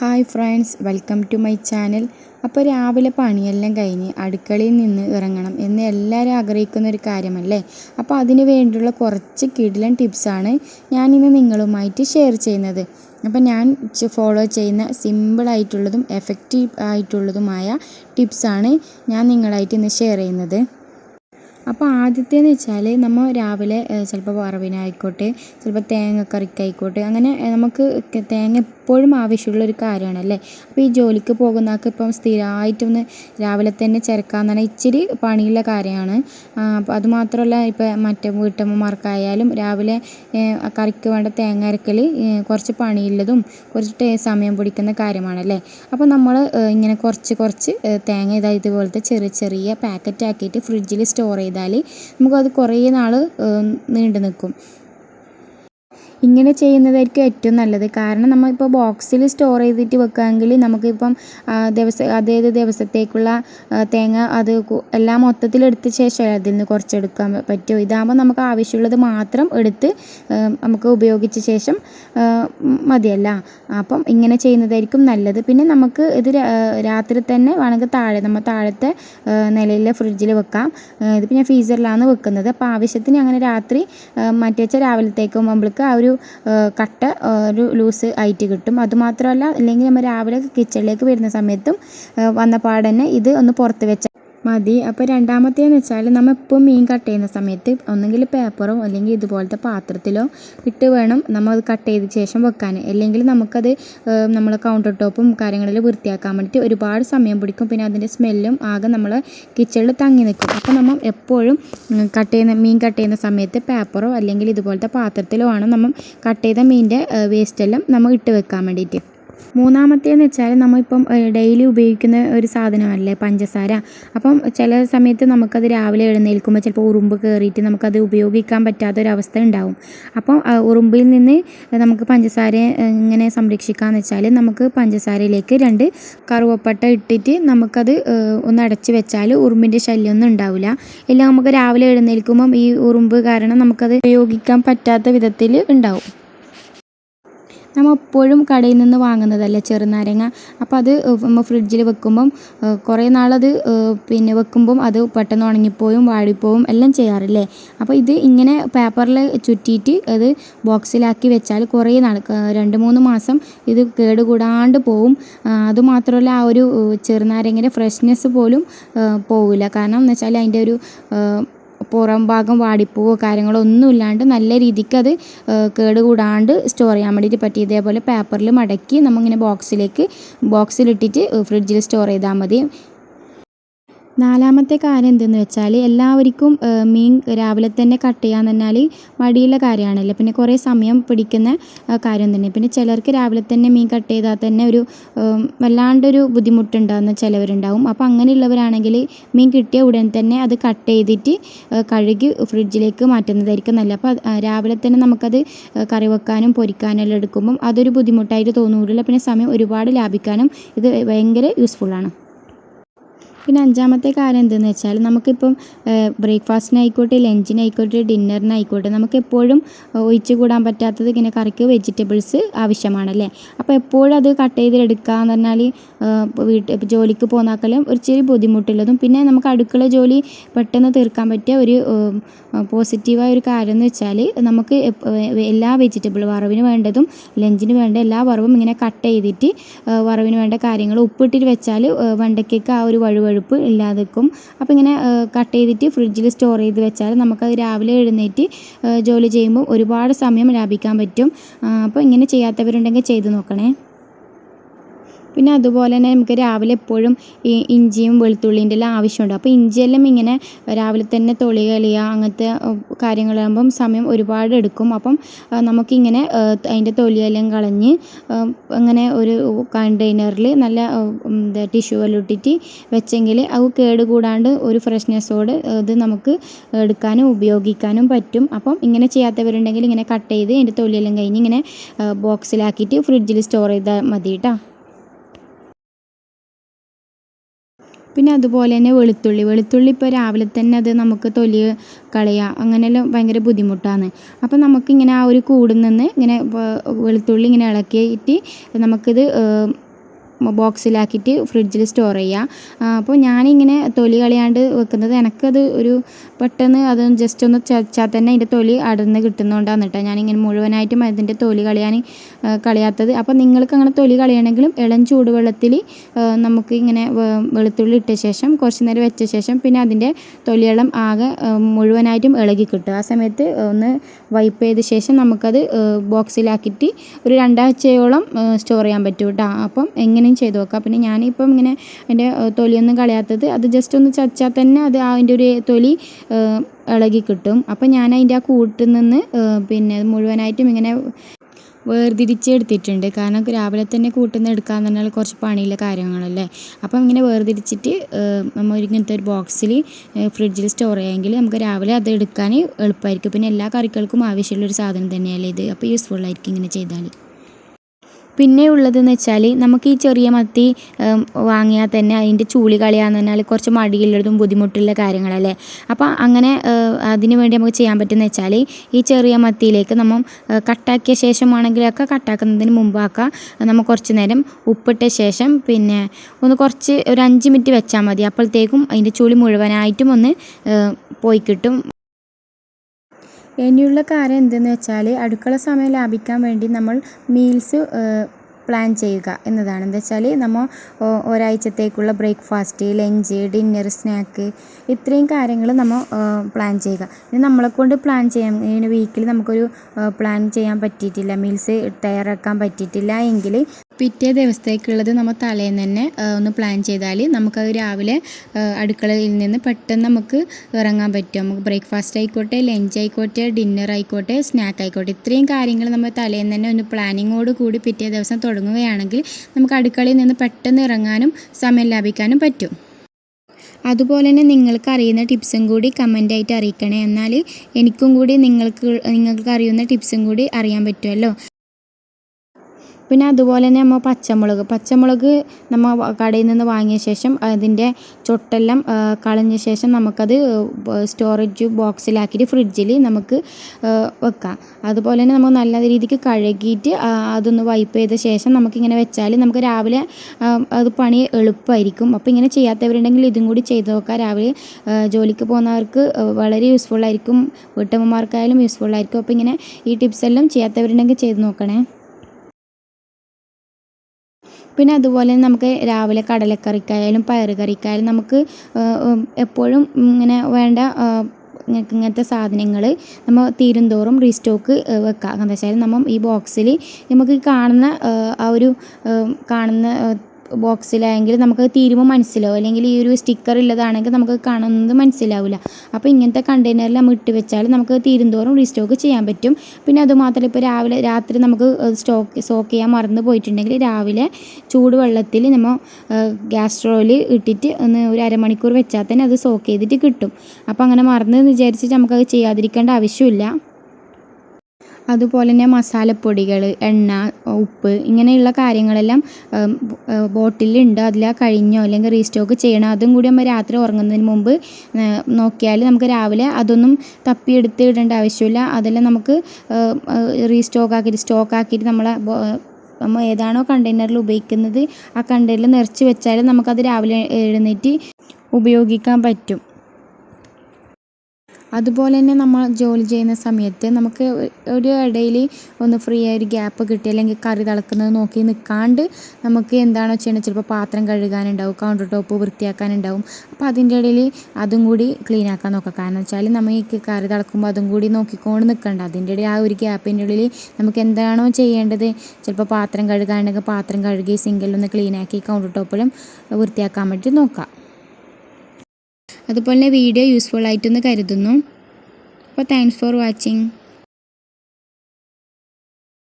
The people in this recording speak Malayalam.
Hi friends welcome to my channel. അപ്പോൾ രാവിലെ പണിയെല്ലാം കഴിഞ്ഞ് അടുക്കളയിൽ നിന്ന് ഇറങ്ങണം എന്ന് എല്ലാവരും ആഗ്രഹിക്കുന്ന ഒരു കാര്യമല്ലേ? അപ്പോൾ അതിന് വേണ്ടിയുള്ള കുറച്ച് കിടിലൻ ടിപ്സാണ് ഞാനിന്ന് നിങ്ങളുമായിട്ട് ഷെയർ ചെയ്യുന്നത്. അപ്പോൾ ഞാൻ ഫോളോ ചെയ്യുന്ന സിമ്പിളായിട്ടുള്ളതും എഫക്റ്റീവ് ആയിട്ടുള്ളതുമായ ടിപ്സാണ് ഞാൻ നിങ്ങളായിട്ട് ഇന്ന് ഷെയർ ചെയ്യുന്നത്. അപ്പോൾ ആദ്യത്തേന്ന് വെച്ചാൽ നമ്മൾ രാവിലെ ചിലപ്പോൾ വറവിനായിക്കോട്ടെ ചിലപ്പോൾ തേങ്ങക്കറിക്കായിക്കോട്ടെ അങ്ങനെ നമുക്ക് തേങ്ങ എപ്പോഴും ആവശ്യമുള്ള ഒരു കാര്യമാണല്ലേ? അപ്പോൾ ഈ ജോലിക്ക് പോകുന്നവർക്ക് ഇപ്പം സ്ഥിരമായിട്ടൊന്ന് രാവിലെ തന്നെ ചിരക്കാന്ന് പറഞ്ഞാൽ ഇച്ചിരി പണിയുള്ള കാര്യമാണ്. അപ്പോൾ അതുമാത്രമല്ല ഇപ്പോൾ മറ്റേ വീട്ടമ്മമാർക്കായാലും രാവിലെ കറിക്ക് വേണ്ട തേങ്ങ അരക്കൽ കുറച്ച് പണിയുള്ളതും കുറച്ച് സമയം പിടിക്കുന്ന കാര്യമാണല്ലേ? അപ്പോൾ നമ്മൾ ഇങ്ങനെ കുറച്ച് കുറച്ച് തേങ്ങ ഇതാ ഇതുപോലത്തെ ചെറിയ ചെറിയ പാക്കറ്റ് ആക്കിയിട്ട് ഫ്രിഡ്ജിൽ സ്റ്റോർ ചെയ്താൽ നമുക്കത് കുറേ നാൾ നീണ്ടു നിൽക്കും ഇങ്ങനെ ചെയ്യുന്നതായിരിക്കും ഏറ്റവും നല്ലത്. കാരണം നമ്മളിപ്പോൾ ബോക്സിൽ സ്റ്റോർ ചെയ്തിട്ട് വെക്കുകയാണെങ്കിൽ നമുക്കിപ്പം ദിവസം അതേത് ദിവസത്തേക്കുള്ള തേങ്ങ അത് എല്ലാം മൊത്തത്തിൽ എടുത്ത ശേഷം അതിൽ നിന്ന് കുറച്ചെടുക്കാൻ പറ്റുമോ ഇതാകുമ്പോൾ നമുക്ക് ആവശ്യമുള്ളത് മാത്രം എടുത്ത് നമുക്ക് ഉപയോഗിച്ച ശേഷം മതിയല്ല. അപ്പം ഇങ്ങനെ ചെയ്യുന്നതായിരിക്കും നല്ലത്. പിന്നെ നമുക്ക് ഇത് രാത്രി തന്നെ വേണമെങ്കിൽ താഴെ നമ്മൾ താഴത്തെ നിലയിലെ ഫ്രിഡ്ജിൽ വെക്കാം. ഇതിപ്പോൾ ഞാൻ ഫ്രീസറിലാണ് വെക്കുന്നത്. അപ്പോൾ ആവശ്യത്തിന് അങ്ങനെ രാത്രി മറ്റേച്ച വെച്ചാൽ രാവിലത്തേക്കും നമ്മൾക്ക് ആ ഒരു കട്ട ഒരു ലൂസ് ആയിട്ട് കിട്ടും. അതുമാത്രമല്ല അല്ലെങ്കിൽ നമ്മൾ രാവിലെ കിച്ചണിലേക്ക് വരുന്ന സമയത്തും വന്ന പാടന്നെ ഇത് ഒന്ന് പുറത്ത് വെച്ചാൽ മതി. അപ്പോൾ രണ്ടാമത്തേന്ന് വെച്ചാൽ നമ്മൾ ഇപ്പം മീൻ കട്ട് ചെയ്യുന്ന സമയത്ത് ഒന്നെങ്കിൽ പേപ്പറോ അല്ലെങ്കിൽ ഇതുപോലത്തെ പാത്രത്തിലോ ഇട്ട് വേണം നമ്മൾ അത് കട്ട് ചെയ്ത ശേഷം വെക്കാൻ അല്ലെങ്കിൽ നമുക്കത് നമ്മൾ കൗണ്ടർ ടോപ്പും കാര്യങ്ങളിൽ വൃത്തിയാക്കാൻ വേണ്ടിയിട്ട് ഒരുപാട് സമയം പിടിക്കും. പിന്നെ അതിന്റെ സ്മെല്ലും ആകെ നമ്മൾ കിച്ചണിൽ തങ്ങി നിൽക്കും അപ്പോൾ നമ്മൾ എപ്പോഴും കട്ട് ചെയ്യുന്ന മീൻ കട്ട് ചെയ്യുന്ന സമയത്ത് പേപ്പറോ അല്ലെങ്കിൽ ഇതുപോലത്തെ പാത്രത്തിലോ ആണ് നമ്മൾ കട്ട് ചെയ്ത മീനിന്റെ വേസ്റ്റെല്ലാം നമ്മൾ ഇട്ട് വെക്കാൻ വേണ്ടിയിട്ട്. മൂന്നാമത്തേന്ന് വെച്ചാൽ നമ്മളിപ്പം ഡെയിലി ഉപയോഗിക്കുന്ന ഒരു സാധനമല്ലേ പഞ്ചസാര. അപ്പം ചില സമയത്ത് നമുക്കത് രാവിലെ എഴുന്നേൽക്കുമ്പോൾ ചിലപ്പോൾ ഉറുമ്പ് കയറിയിട്ട് നമുക്കത് ഉപയോഗിക്കാൻ പറ്റാത്തൊരവസ്ഥ ഉണ്ടാവും അപ്പം ഉറുമ്പിൽ നിന്ന് നമുക്ക് പഞ്ചസാര ഇങ്ങനെ സംരക്ഷിക്കാമെന്ന് വെച്ചാൽ നമുക്ക് പഞ്ചസാരയിലേക്ക് രണ്ട് കറുവപ്പട്ട ഇട്ടിട്ട് നമുക്കത് ഒന്ന് അടച്ച് വെച്ചാൽ ഉറുമ്പിന്റെ ശല്യമൊന്നും ഉണ്ടാവില്ല എല്ലാം നമുക്ക് രാവിലെ എഴുന്നേൽക്കുമ്പം ഈ ഉറുമ്പ് കാരണം നമുക്കത് ഉപയോഗിക്കാൻ പറ്റാത്ത വിധത്തിൽ ഉണ്ടാവും. നമ്മൾ എപ്പോഴും കടയിൽ നിന്ന് വാങ്ങുന്നതല്ലേ ചെറുനാരങ്ങ അപ്പോൾ അത് നമ്മൾ ഫ്രിഡ്ജിൽ വെക്കുമ്പം കുറേ നാളത് പിന്നെ വെക്കുമ്പം അത് പെട്ടെന്ന് ഉണങ്ങിപ്പോവും വാടിപ്പോവും എല്ലാം ചെയ്യാറില്ലേ? അപ്പോൾ ഇത് ഇങ്ങനെ പേപ്പറിൽ ചുറ്റിയിട്ട് അത് ബോക്സിലാക്കി വെച്ചാൽ കുറേ നാൾ രണ്ട് മൂന്ന് മാസം ഇത് കേടുകൂടാണ്ട് പോവും. അതുമാത്രമല്ല ആ ഒരു ചെറുനാരങ്ങയുടെ ഫ്രഷ്നെസ് പോലും പോവില്ല. കാരണം എന്ന് വെച്ചാൽ അതിന്റെ ഒരു പുറം ഭാഗം വാടിപ്പോവോ കാര്യങ്ങളോ ഒന്നും ഇല്ലാണ്ട് നല്ല രീതിക്ക് അത് കേടുകൂടാണ്ട് സ്റ്റോർ ചെയ്യാൻ വേണ്ടിയിട്ട് പറ്റി ഇതേപോലെ പേപ്പറിൽ മടക്കി നമ്മളിങ്ങനെ ബോക്സിലേക്ക് ബോക്സിലിട്ടിട്ട് ഫ്രിഡ്ജിൽ സ്റ്റോർ ചെയ്താൽ മതി. നാലാമത്തെ കാര്യം എന്തെന്ന് വെച്ചാൽ എല്ലാവർക്കും മീൻ രാവിലെ തന്നെ കട്ട് ചെയ്യാൻ പറഞ്ഞാൽ മടിയുള്ള കാര്യമാണല്ലോ. പിന്നെ കുറേ സമയം പിടിക്കുന്ന കാര്യം തന്നെ. പിന്നെ ചിലർക്ക് രാവിലെ തന്നെ മീൻ കട്ട് ചെയ്താൽ തന്നെ ഒരു വല്ലാണ്ടൊരു ബുദ്ധിമുട്ടുണ്ടാകുന്ന ചിലവരുണ്ടാവും. അപ്പോൾ അങ്ങനെയുള്ളവരാണെങ്കിൽ മീൻ കിട്ടിയ ഉടൻ തന്നെ അത് കട്ട് ചെയ്തിട്ട് കഴുകി ഫ്രിഡ്ജിലേക്ക് മാറ്റുന്നതായിരിക്കും നല്ലത്. അപ്പോൾ രാവിലെ തന്നെ നമുക്കത് കറി വെക്കാനും പൊരിക്കാനും എല്ലാം എടുക്കുമ്പം അതൊരു ബുദ്ധിമുട്ടായിട്ട് തോന്നുകയില്ല പിന്നെ സമയം ഒരുപാട് ലാഭിക്കാനും ഇത് ഭയങ്കര യൂസ്ഫുള്ളാണ് പിന്നെ അഞ്ചാമത്തെ കാര്യം എന്തെന്ന് വെച്ചാൽ നമുക്കിപ്പം ബ്രേക്ക്ഫാസ്റ്റിനായിക്കോട്ടെ ലഞ്ചിനായിക്കോട്ടെ ഡിന്നറിനായിക്കോട്ടെ നമുക്ക് എപ്പോഴും ഒഴിച്ചു കൂടാൻ പറ്റാത്തത് ഇങ്ങനെ കറിക്ക് വെജിറ്റബിൾസ് ആവശ്യമാണല്ലേ? അപ്പോൾ എപ്പോഴും അത് കട്ട് ചെയ്തെടുക്കാന്ന് പറഞ്ഞാൽ വീട്ടിൽ ജോലിക്ക് പോകുന്നാക്കാലും ഒരു ചെറിയ ബുദ്ധിമുട്ടുള്ളതും പിന്നെ നമുക്ക് അടുക്കള ജോലി പെട്ടെന്ന് തീർക്കാൻ പറ്റിയ ഒരു പോസിറ്റീവായ ഒരു കാര്യം എന്ന് വെച്ചാൽ നമുക്ക് എല്ലാ വെജിറ്റബിൾ വറവിന് വേണ്ടതും ലഞ്ചിന് വേണ്ട എല്ലാ വറവും ഇങ്ങനെ കട്ട് ചെയ്തിട്ട് വറവിന് വേണ്ട കാര്യങ്ങൾ ഉപ്പിട്ടിട്ട് വെച്ചാൽ വെണ്ടയ്ക്കൊക്കെ ആ ഒരു വഴുവഴുപ്പ് ഇല്ലാതെക്കും അപ്പോൾ ഇങ്ങനെ കട്ട് ചെയ്തിട്ട് ഫ്രിഡ്ജിൽ സ്റ്റോർ ചെയ്ത് വെച്ചാൽ നമുക്കത് രാവിലെ എഴുന്നേറ്റ് ജോലി ചെയ്യുമ്പോൾ ഒരുപാട് സമയം ലാഭിക്കാൻ പറ്റും. അപ്പോൾ ഇങ്ങനെ ചെയ്യാത്തവരുണ്ടെങ്കിൽ ചെയ്ത് നോക്കണേ. പിന്നെ അതുപോലെ തന്നെ നമുക്ക് രാവിലെ എപ്പോഴും ഈ ഇഞ്ചിയും വെളുത്തുള്ളീന്റെ എല്ലാം ആവശ്യമുണ്ട്. അപ്പോൾ ഇഞ്ചിയെല്ലാം ഇങ്ങനെ രാവിലെ തന്നെ തൊളി കളിയുക അങ്ങനത്തെ കാര്യങ്ങളാകുമ്പം സമയം ഒരുപാട് എടുക്കും. അപ്പം നമുക്കിങ്ങനെ അതിന്റെ തൊലിയെല്ലാം കളഞ്ഞ് അങ്ങനെ ഒരു കണ്ടെയ്നറിൽ നല്ല എന്താ ടിഷ്യൂ എല്ലാം ഇട്ടിട്ട് വെച്ചെങ്കിൽ അത് കേടുകൂടാണ്ട് ഒരു ഫ്രഷ്നെസ്സോട് ഇത് നമുക്ക് എടുക്കാനും ഉപയോഗിക്കാനും പറ്റും. അപ്പം ഇങ്ങനെ ചെയ്യാത്തവരുണ്ടെങ്കിൽ ഇങ്ങനെ കട്ട് ചെയ്ത് അതിന്റെ തൊലിയെല്ലാം കഴിഞ്ഞ് ഇങ്ങനെ ബോക്സിലാക്കിയിട്ട് ഫ്രിഡ്ജിൽ സ്റ്റോർ ചെയ്താൽ മതി കേട്ടോ പിന്നെ അതുപോലെ തന്നെ വെളുത്തുള്ളി. വെളുത്തുള്ളി ഇപ്പോൾ രാവിലെ തന്നെ അത് നമുക്ക് തൊലി കളയുക അങ്ങനെയെല്ലാം ഭയങ്കര ബുദ്ധിമുട്ടാണ്. അപ്പോൾ നമുക്കിങ്ങനെ ആ ഒരു കൂടിൽ നിന്ന് ഇങ്ങനെ വെളുത്തുള്ളി ഇങ്ങനെ ഇളക്കിയിട്ട് നമുക്കിത് ബോക്സിലാക്കിയിട്ട് ഫ്രിഡ്ജിൽ സ്റ്റോർ ചെയ്യുക അപ്പോൾ ഞാനിങ്ങനെ തൊലി കളയാണ്ട് വെക്കുന്നത് എനിക്കത് ഒരു പെട്ടെന്ന് അത് ജസ്റ്റ് ഒന്ന് ചതച്ചാൽ തന്നെ അതിന്റെ തൊലി അടർന്ന് കിട്ടുന്നതുകൊണ്ടാണ് കേട്ടോ ഞാനിങ്ങനെ മുഴുവനായിട്ടും അതിന്റെ തൊലി കളയാൻ കളയാത്തത്. അപ്പോൾ നിങ്ങൾക്ക് അങ്ങനെ തൊലി കളയണമെങ്കിലും ഇളം ചൂടുവെള്ളത്തിൽ നമുക്ക് ഇങ്ങനെ വെളുത്തുള്ളി ഇട്ട ശേഷം കുറച്ച് നേരം വെച്ച ശേഷം പിന്നെ അതിന്റെ തൊലിയെല്ലാം ആകെ മുഴുവനായിട്ടും ഇളകി കിട്ടും. ആ സമയത്ത് ഒന്ന് വൈപ്പ് ചെയ്ത ശേഷം നമുക്കത് ബോക്സിലാക്കിയിട്ട് ഒരു രണ്ടാഴ്ചയോളം സ്റ്റോർ ചെയ്യാൻ പറ്റും കേട്ടോ അപ്പം എങ്ങനെയും ചെയ്ത്. നോക്കാം പിന്നെ ഞാനിപ്പം ഇങ്ങനെ അതിന്റെ തൊലിയൊന്നും കളയാത്തത് അത് ജസ്റ്റ് ഒന്ന് ചച്ചാൽ തന്നെ അത് അതിന്റെ ഒരു തൊലി ഇളകി കിട്ടും. അപ്പം ഞാൻ അതിന്റെ ആ കൂട്ടിൽ നിന്ന് പിന്നെ മുഴുവനായിട്ടും ഇങ്ങനെ വേർതിരിച്ചെടുത്തിട്ടുണ്ട്. കാരണം രാവിലെ തന്നെ കൂട്ടുന്ന എടുക്കാന്ന് പറഞ്ഞാൽ കുറച്ച് പണിയുള്ള കാര്യങ്ങളല്ലേ. അപ്പം ഇങ്ങനെ വേർതിരിച്ചിട്ട് നമ്മൾ ഇങ്ങനത്തെ ഒരു ബോക്സിൽ ഫ്രിഡ്ജിൽ സ്റ്റോർ ചെയ്യാമെങ്കിൽ നമുക്ക് രാവിലെ അത് എടുക്കാൻ എളുപ്പമായിരിക്കും. പിന്നെ എല്ലാ കറികൾക്കും ആവശ്യമുള്ളൊരു സാധനം തന്നെയല്ലേ ഇത്. അപ്പോൾ യൂസ്ഫുൾ ആയിരിക്കും ഇങ്ങനെ ചെയ്താൽ. പിന്നെ ഉള്ളതെന്ന് വെച്ചാൽ നമുക്ക് ഈ ചെറിയ മത്തി വാങ്ങിയാൽ തന്നെ അതിന്റെ ചൂളി കളയാന്ന് പറഞ്ഞാൽ കുറച്ച് മടിയുള്ളതും ബുദ്ധിമുട്ടുള്ള കാര്യങ്ങളല്ലേ? അപ്പോൾ അങ്ങനെ അതിന് വേണ്ടി നമുക്ക് ചെയ്യാൻ പറ്റുന്ന വെച്ചാൽ ഈ ചെറിയ മത്തിയിലേക്ക് നമ്മൾ കട്ടാക്കിയ ശേഷമാണെങ്കിലൊക്കെ കട്ടാക്കുന്നതിന് മുമ്പാക്കുക നമ്മൾ കുറച്ച് നേരം ഉപ്പിട്ട ശേഷം പിന്നെ ഒന്ന് കുറച്ച് ഒരു അഞ്ച് മിനിറ്റ് വെച്ചാൽ മതി. അപ്പോഴത്തേക്കും അതിന്റെ ചുളി മുഴുവനായിട്ടും ഒന്ന് പോയി കിട്ടും. ഇനിയുള്ള കാര്യം എന്തെന്ന് വെച്ചാൽ അടുക്കള സമയം ലാഭിക്കാൻ വേണ്ടി നമ്മൾ മീൽസ് പ്ലാൻ ചെയ്യുക എന്നതാണ്. എന്താ വെച്ചാൽ നമ്മൾ ഒരാഴ്ചത്തേക്കുള്ള ബ്രേക്ക്ഫാസ്റ്റ് ലഞ്ച് ഡിന്നർ സ്നാക്ക് ഇത്രയും കാര്യങ്ങൾ നമ്മൾ പ്ലാൻ ചെയ്യുക. ഇനി നമ്മളെക്കൊണ്ട് പ്ലാൻ ചെയ്യാം. ഇങ്ങനെ വീക്കിൽ നമുക്കൊരു പ്ലാൻ ചെയ്യാൻ പറ്റിയിട്ടില്ല. മീൽസ് തയ്യാറാക്കാൻ പറ്റിയിട്ടില്ല എങ്കിൽ പിറ്റേ ദിവസത്തേക്കുള്ളത് നമ്മൾ തലേന്ന് തന്നെ ഒന്ന് പ്ലാൻ ചെയ്താൽ നമുക്കത് രാവിലെ അടുക്കളയിൽ നിന്ന് പെട്ടെന്ന് നമുക്ക് ഇറങ്ങാൻ പറ്റും. നമുക്ക് ബ്രേക്ക്ഫാസ്റ്റ് ആയിക്കോട്ടെ ലഞ്ച് ആയിക്കോട്ടെ ഡിന്നർ ആയിക്കോട്ടെ സ്നാക്ക് ആയിക്കോട്ടെ. ഇത്രയും കാര്യങ്ങൾ നമ്മൾ തലേന്ന് തന്നെ ഒന്ന് പ്ലാനിങ്ങോട് കൂടി പിറ്റേ ദിവസം തുടങ്ങുകയാണെങ്കിൽ നമുക്ക് അടുക്കളയിൽ നിന്ന് പെട്ടെന്ന് ഇറങ്ങാനും സമയം ലാഭിക്കാനും പറ്റും. അതുപോലെ തന്നെ നിങ്ങൾക്ക് അറിയുന്ന ടിപ്സും കൂടി കമന്റായിട്ട് അറിയിക്കണേ. എന്നാൽ എനിക്കും കൂടി നിങ്ങൾക്ക് നിങ്ങൾക്ക് അറിയുന്ന ടിപ്സും കൂടി അറിയാൻ പറ്റുമല്ലോ. പിന്നെ അതുപോലെ തന്നെ നമ്മൾ പച്ചമുളക്. പച്ചമുളക് നമ്മൾ കടയിൽ നിന്ന് വാങ്ങിയ ശേഷം അതിന്റെ ചൊട്ടെല്ലാം കളഞ്ഞ ശേഷം നമുക്കത് സ്റ്റോറേജ് ബോക്സിലാക്കിയിട്ട് ഫ്രിഡ്ജിൽ നമുക്ക് വെക്കാം. അതുപോലെ തന്നെ നമ്മൾ നല്ല രീതിക്ക് കഴുകിയിട്ട് അതൊന്ന് വൈപ്പ് ചെയ്ത ശേഷം നമുക്കിങ്ങനെ വെച്ചാൽ നമുക്ക് രാവിലെ അത് പണി എളുപ്പമായിരിക്കും അപ്പോൾ ഇങ്ങനെ ചെയ്യാത്തവരുണ്ടെങ്കിൽ ഇതും കൂടി ചെയ്ത് നോക്കാം. രാവിലെ ജോലിക്ക് പോകുന്നവർക്ക് വളരെ യൂസ്ഫുൾ ആയിരിക്കും വീട്ടമ്മമാർക്കായാലും യൂസ്ഫുൾ ആയിരിക്കും അപ്പോൾ ഇങ്ങനെ ഈ ടിപ്സ് എല്ലാം ചെയ്യാത്തവരുണ്ടെങ്കിൽ ചെയ്ത് നോക്കണേ. പിന്നെ അതുപോലെ നമുക്ക് രാവിലെ കടലക്കറിക്കായാലും പയറ് കറിക്കായാലും നമുക്ക് എപ്പോഴും ഇങ്ങനെ വേണ്ട ഇങ്ങനത്തെ സാധനങ്ങൾ നമ്മൾ തീരുന്തോറും റീസ്റ്റോക്ക് വെക്കുക എന്താ വെച്ചാൽ നമ്മൾ ഈ ബോക്സിൽ നമുക്ക് കാണുന്ന ആ, ഒരു കാണുന്ന ബോക്സിലായെങ്കിൽ നമുക്ക് തീരുമ്പോൾ മനസ്സിലാവും. അല്ലെങ്കിൽ ഈ ഒരു സ്റ്റിക്കർ ഉള്ളതാണെങ്കിൽ നമുക്ക് കാണുന്നത് മനസ്സിലാവില്ല അപ്പോൾ ഇങ്ങനത്തെ കണ്ടെയ്നറിൽ നമ്മൾ ഇട്ട് വെച്ചാൽ നമുക്ക് തീരുന്തോറും റീസ്റ്റോക്ക് ചെയ്യാൻ പറ്റും. പിന്നെ അതുമാത്രമല്ല ഇപ്പോൾ രാവിലെ രാത്രി നമുക്ക് സ്റ്റോക്ക് സ്റ്റോക്ക് ചെയ്യാൻ മറന്നു പോയിട്ടുണ്ടെങ്കിൽ രാവിലെ ചൂടുവെള്ളത്തിൽ നമ്മൾ ഗ്യാസ് സ്റ്റോവിൽ ഇട്ടിട്ട് ഒന്ന് ഒരു അരമണിക്കൂർ വെച്ചാൽ തന്നെ അത് സോക്ക് ചെയ്തിട്ട് കിട്ടും. അപ്പോൾ അങ്ങനെ മറന്ന് വിചാരിച്ചിട്ട് നമുക്കത് ചെയ്യാതിരിക്കേണ്ട ആവശ്യമില്ല. അതുപോലെ തന്നെ മസാലപ്പൊടികൾ എണ്ണ ഉപ്പ് ഇങ്ങനെയുള്ള കാര്യങ്ങളെല്ലാം ബോട്ടിലുണ്ട് അതിൽ കഴിഞ്ഞോ അല്ലെങ്കിൽ റീസ്റ്റോക്ക് ചെയ്യണോ അതും കൂടി നമ്മൾ രാത്രി ഉറങ്ങുന്നതിന് മുമ്പ് നോക്കിയാൽ നമുക്ക് രാവിലെ അതൊന്നും തപ്പിയെടുത്ത് ഇടേണ്ട ആവശ്യമില്ല. അതെല്ലാം നമുക്ക് റീസ്റ്റോക്ക് ആക്കിയിട്ട് സ്റ്റോക്ക് ആക്കിയിട്ട് നമ്മളെ നമ്മൾ ഏതാണോ കണ്ടെയ്നറിൽ ഉപയോഗിക്കുന്നത് ആ കണ്ടെയ്നറിൽ നിറച്ച് വെച്ചാൽ നമുക്കത് രാവിലെ എഴുന്നേറ്റ് ഉപയോഗിക്കാൻ പറ്റും. അതുപോലെ തന്നെ നമ്മൾ ജോലി ചെയ്യുന്ന സമയത്ത് നമുക്ക് ഒരു ഇടയിൽ ഒന്ന് ഫ്രീ ആയ ഒരു ഗ്യാപ്പ് കിട്ടി അല്ലെങ്കിൽ കറി തിളക്കുന്നത് നോക്കി നിൽക്കാണ്ട് നമുക്ക് എന്താണോ ചെയ്യണത് ചിലപ്പോൾ പാത്രം കഴുകാനുണ്ടാവും കൗണ്ടർ ടോപ്പ് വൃത്തിയാക്കാനുണ്ടാവും. അപ്പോൾ അതിന്റെ ഇടയിൽ അതും കൂടി ക്ലീൻ ആക്കാൻ നോക്കാം കാരണം വെച്ചാൽ നമ്മൾ ഈ കറി തിളക്കുമ്പോൾ അതും കൂടി നോക്കിക്കൊണ്ട് നിൽക്കണ്ട. അതിന്റെ ഇടയിൽ ആ ഒരു ഗ്യാപ്പിന്റെ ഉള്ളിൽ നമുക്ക് എന്താണോ ചെയ്യേണ്ടത് ചിലപ്പോൾ പാത്രം കഴുകാനുണ്ടെങ്കിൽ പാത്രം കഴുകി സിങ്കിലൊന്ന് ക്ലീൻ ആക്കി കൗണ്ടർ ടോപ്പിലും വൃത്തിയാക്കാൻ വേണ്ടി നോക്കാം അതുപോലെ വീഡിയോ യൂസ്ഫുൾ ആയിട്ടെന്ന് കരുതുന്നു. അപ്പോൾ താങ്ക്സ് ഫോർ വാച്ചിങ്